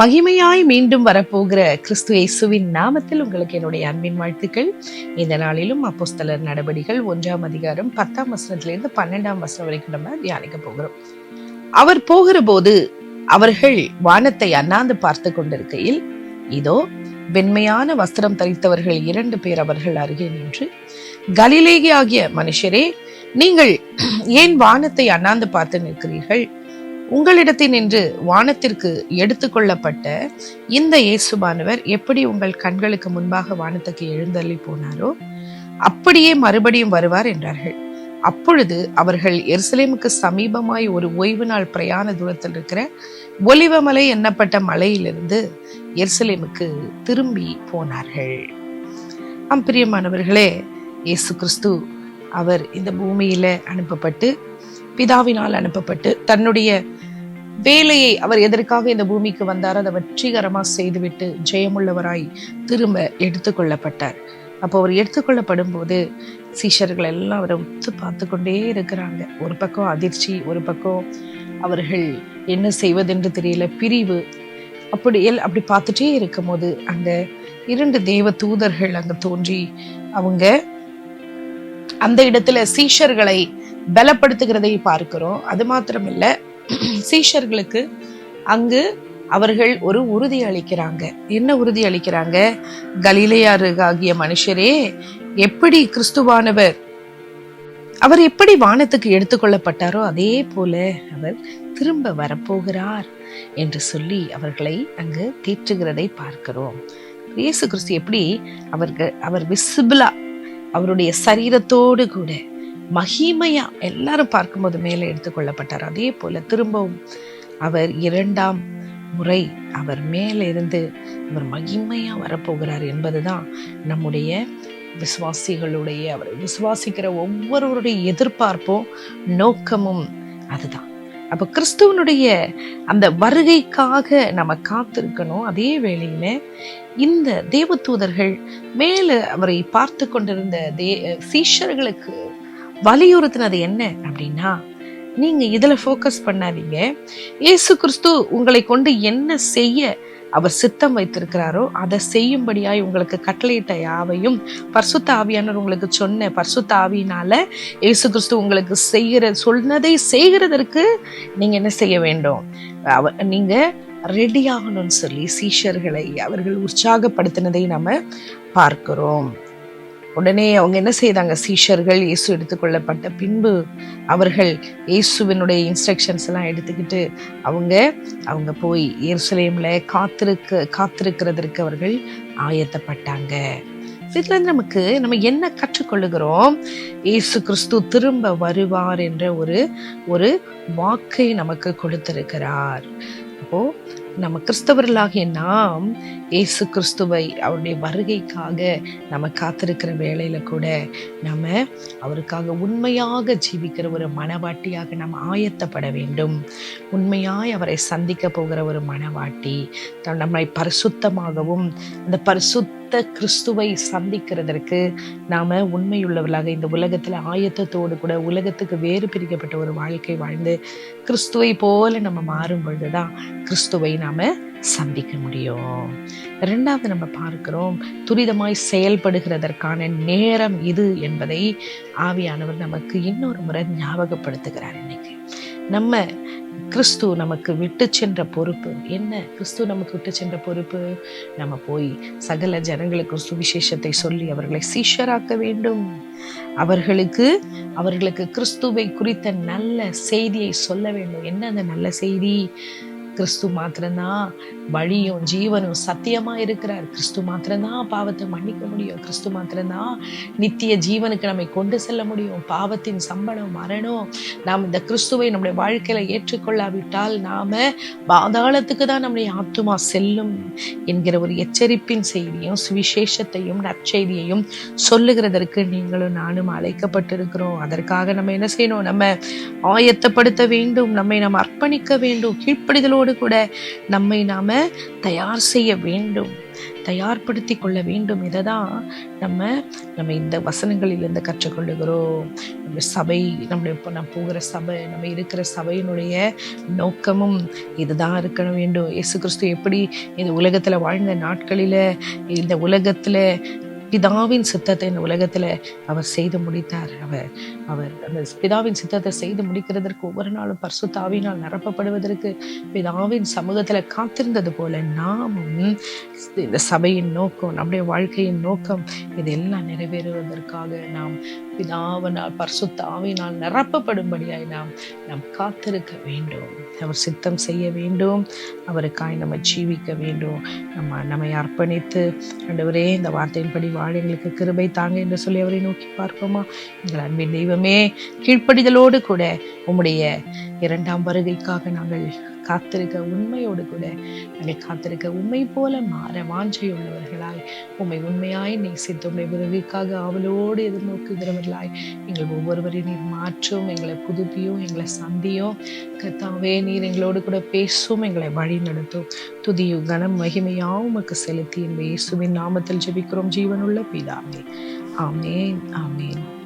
மகிமையாய் மீண்டும் வரப்போகிற கிறிஸ்து இயேசுவின் நாமத்தில் உங்களுக்கு என்னுடைய அன்பின் வாழ்த்துக்கள். இந்த நாளிலும் அப்போஸ்தலர் நடவடிகள் ஒன்றாம் அதிகாரம் பத்தாம் வசனத்திலிருந்து பன்னெண்டாம் வசனம் வரைக்கும் நம்ம தியானிக்க போகிறோம். அவர் போகிற போது அவர்கள் வானத்தை அண்ணாந்து பார்த்து கொண்டிருக்கையில் இதோ வெண்மையான வஸ்திரம் தரித்தவர்கள் இரண்டு பேர் அவர்கள் அருகே நின்று கலிலேகி ஆகிய மனுஷரே நீங்கள் ஏன் வானத்தை அண்ணாந்து பார்த்து நிற்கிறீர்கள்? உங்களிடத்தில் நின்று வானத்திற்கு எடுத்துக்கொள்ளப்பட்ட இந்த இயேசுபானவர் எப்படி உங்கள் கண்களுக்கு முன்பாக வானத்துக்கு எழுந்தள்ளி போனாரோ அப்படியே மறுபடியும் வருவார் என்றார்கள். அப்பொழுது அவர்கள் எருசலேமுக்கு சமீபமாய் ஒரு ஓய்வு நாள் பிரயாண தூரத்தில் இருக்கிற ஒலிவமலை எண்ணப்பட்ட மலையிலிருந்து எருசலேமுக்கு திரும்பி போனார்கள். ஆம் பிரியமானவர்களே இயேசு கிறிஸ்து அவர் இந்த பூமியில அனுப்பப்பட்டு பிதாவினால் அனுப்பப்பட்டு தன்னுடைய வேலையை அவர் எதற்காக இந்த பூமிக்கு வந்தார் அதை வெற்றிகரமா செய்துவிட்டு ஜெயமுள்ளவராய் திரும்ப எடுத்துக்கொள்ளப்பட்டார். அப்போ அவர் எடுத்துக்கொள்ளப்படும் போது சீஷர்கள் எல்லாம் அவரை உத்து பார்த்து கொண்டே இருக்கிறாங்க. ஒரு பக்கம் அதிர்ச்சி ஒரு பக்கம் அவர்கள் என்ன செய்வதென்று தெரியல பிரிவு. அப்படி எல் அப்படி பார்த்துட்டே இருக்கும் போது அந்த இரண்டு தேவ தூதர்கள் அங்க தோன்றி அவங்க அந்த இடத்துல சீஷர்களை பலப்படுத்துகிறதை பார்க்கிறோம். அது மாத்திரமில்ல சீஷர்களுக்கு அங்கு அவர்கள் ஒரு உறுதி அளிக்கிறாங்க. என்ன உறுதி அளிக்கிறாங்க? கலிலையாருகாகிய மனுஷரே எப்படி கிறிஸ்துவானவர் அவர் எப்படி வானத்துக்கு எடுத்துக்கொள்ளப்பட்டாரோ அதே போல அவர் திரும்ப வரப்போகிறார் என்று சொல்லி அவர்களை அங்கு தேற்றுகிறதை பார்க்கிறோம். இயேசு கிறிஸ்து எப்படி அவர்கள் அவர் விசிபிளா அவருடைய சரீரத்தோடு கூட மகிமையா எல்லாரும் பார்க்கும்போது மேலே எடுத்துக்கொள்ளப்பட்டார். அதே போல திரும்பவும் அவர் இரண்டாம் முறை அவர் மேலே இருந்து அவர் மகிமையாக வரப்போகிறார் என்பதுதான் நம்முடைய விசுவாசிகளுடைய அவரை விசுவாசிக்கிற ஒவ்வொருவருடைய எதிர்பார்ப்பும் நோக்கமும் அதுதான். அப்போ கிறிஸ்துவனுடைய அந்த வருகைக்காக நம்ம காத்திருக்கணும். அதே வேளையில் இந்த தேவதூதர்கள் மேலே அவரை பார்த்து கொண்டிருந்த தே சீஷர்களுக்கு வலியுறுத்தினது என்ன அப்படின்னா நீங்க இதுல ஃபோக்கஸ் பண்ணாதீங்க. இயேசு கிறிஸ்து உங்களை கொண்டு என்ன செய்ய அவர் சித்தம் வைத்திருக்கிறாரோ அதை செய்யும்படியாய் உங்களுக்கு கட்டளையிட்ட யாவையும் பர்சுத்த ஆவியானவர் உங்களுக்கு சொன்ன பர்சுத்த ஆவியினால இயேசு கிறிஸ்து உங்களுக்கு செய்கிற சொன்னதை செய்கிறதற்கு நீங்க என்ன செய்ய வேண்டும்? அவ நீங்க ரெடி ஆகணும்னு சொல்லி சீஷர்களை அவர்கள் உற்சாகப்படுத்தினதை நம்ம பார்க்கிறோம். உடனே அவங்க என்ன செய்தாங்க? சீஷர்கள் இயேசு எடுத்துக்கொள்ளப்பட்ட பின்பு அவர்கள் இயேசுவினுடைய இன்ஸ்ட்ரக்ஷன்ஸ் எல்லாம் எடுத்துக்கிட்டு அவங்க அவங்க போய் எருசலேம்ல காத்திருக்க காத்திருக்கிறதற்கு அவர்கள் ஆயத்தப்பட்டாங்க. இதுலருந்து நமக்கு நம்ம என்ன கற்றுக்கொள்ளுகிறோம்? இயேசு கிறிஸ்து திரும்ப வருவார் என்ற ஒரு ஒரு வாக்கை நமக்கு கொடுத்திருக்கிறார். அப்போது நம்ம கிறிஸ்தவர்களாகிய நாம் இயேசு கிறிஸ்துவை அவருடைய வருகைக்காக நம்ம காத்திருக்கிற வேளையில் கூட நம்ம அவருக்காக உண்மையாக ஜீவிக்கிற ஒரு மனவாட்டியாக நம்ம ஆயத்தப்பட வேண்டும். உண்மையாய் அவரை சந்திக்க போகிற ஒரு மனவாட்டி நம்மை பரிசுத்தமாகவும் அந்த பரிசுத்த கிறிஸ்துவை சந்திக்கிறதற்கு நாம் உண்மையுள்ளவர்களாக இந்த உலகத்தில் ஆயத்தத்தோடு கூட உலகத்துக்கு வேறு பிரிக்கப்பட்ட ஒரு வாழ்க்கை வாழ்ந்து கிறிஸ்துவை போல நம்ம மாறும் பொழுதுதான் கிறிஸ்துவை நாம் சந்திக்க முடியும். ரெண்டாவது நம்ம பார்க்கிறோம் துரிதமாய் செயல்படுகிறதற்கான நேரம் இது என்பதை ஆவியானவர் நமக்கு இன்னொரு முறை ஞாபகப்படுத்துகிறார் இன்னைக்கு. நம்ம கிறிஸ்து நமக்கு விட்டு சென்ற பொறுப்பு. என்ன? கிறிஸ்து நமக்கு விட்டு சென்ற பொறுப்பு? நம்ம போய் சகல ஜனங்களுக்கு சுவிசேஷத்தை சொல்லி அவர்களை சீஷராக்க வேண்டும். அவர்களுக்கு அவர்களுக்கு கிறிஸ்துவை குறித்த நல்ல செய்தியை சொல்ல வேண்டும். என்ன அந்த நல்ல செய்தி? கிறிஸ்து மாத்திரம்தான். வழியும் ஜீவனும் சத்தியமா இருக்கிறார். கிறிஸ்து மாத்திரம்தான் பாவத்தை மன்னிக்க முடியும். கிறிஸ்து மாத்திரம்தான் நித்திய ஜீவனுக்கு நம்மை கொண்டு செல்ல முடியும். பாவத்தின் சம்பளம் மரணம் நாம் இந்த கிறிஸ்துவை நம்முடைய வாழ்க்கையில ஏற்றுக்கொள்ளாவிட்டால் நாம பாதாளத்துக்கு தான் நம்முடைய ஆத்துமா செல்லும் என்கிற ஒரு எச்சரிப்பின் செய்தியும் சுவிசேஷத்தையும் நற்செய்தியையும் சொல்லுகிறதற்கு நீங்களும் நானும் அழைக்கப்பட்டிருக்கிறோம். அதற்காக நம்ம என்ன செய்யணும்? நம்ம ஆயத்தப்படுத்த வேண்டும். நம்மை நாம் அர்ப்பணிக்க வேண்டும். கீழ்ப்படிதலோடு கூட நம்மை நாம தயார் செய்ய வேண்டும் தயார்படுத்தி கொள்ள வேண்டும். இதை தான் நம்ம நம்ம இந்த வசனங்களிலிருந்து கற்றுக்கொள்ளுகிறோம். நம்ம சபை நம்முடைய இப்போ நம்ம போகிற சபை நம்ம இருக்கிற சபையினுடைய நோக்கமும் இதுதான் இருக்க வேண்டும். இயேசு கிறிஸ்து எப்படி இந்த உலகத்தில் வாழ்ந்த நாட்களில் இந்த உலகத்தில் பிதாவின் சித்தத்தை இந்த உலகத்தில் அவர் செய்து முடித்தார். அவர் அவர் அந்த பிதாவின் சித்தத்தை செய்து முடிக்கிறதற்கு ஒவ்வொரு நாளும் பர்சுத்தாவினால் நிரப்பப்படுவதற்கு பிதாவின் சமூகத்தில் காத்திருந்தது போல நாமும் இந்த சபையின் நோக்கம் நம்முடைய வாழ்க்கையின் நோக்கம் இதெல்லாம் நிறைவேறுவதற்காக நாம் பிதாவினால் பர்சுத்தாவினால் நிரப்பப்படும்படியாய் நாம் நாம் காத்திருக்க வேண்டும். அவர் சித்தம் செய்ய வேண்டும். அவருக்காய் நம்ம ஜீவிக்க வேண்டும். நம்ம நம்மை அர்ப்பணித்து ஆண்டவரே இந்த வார்த்தையின்படி வாழ எங்களுக்கு கிருபை தாங்க என்று சொல்லி அவரை நோக்கி பார்ப்போமா? எங்கள் அன்பின் தெய்வமே கீழ்ப்படிதலோடு கூட உம்முடைய இரண்டாம் வருகைக்காக நாங்கள் காத்திருக்க உண்மையோடு கூட நாங்கள் காத்திருக்க உண்மை போல மாற வாஞ்சையுள்ளவர்களாய். உண்மை உண்மையாய் நேசித்து உண்மை உதவிக்காக அவளோடு எதிர்நோக்குகிறவர்களாய். எங்கள் ஒவ்வொருவரையும் நீர் மாற்றும் எங்களை புதுப்பியும் எங்களை சந்தியும். கத்தாவே நீர் எங்களோடு கூட பேசும் எங்களை வழி நடத்தும். துதியும் கனம் மகிமையாவும் உமக்கு செலுத்தி. இந்த இயேசுவின் நாமத்தில் ஜெபிக்கிறோம் ஜீவனுள்ள பிதாவே. ஆமேன் ஆமேன்.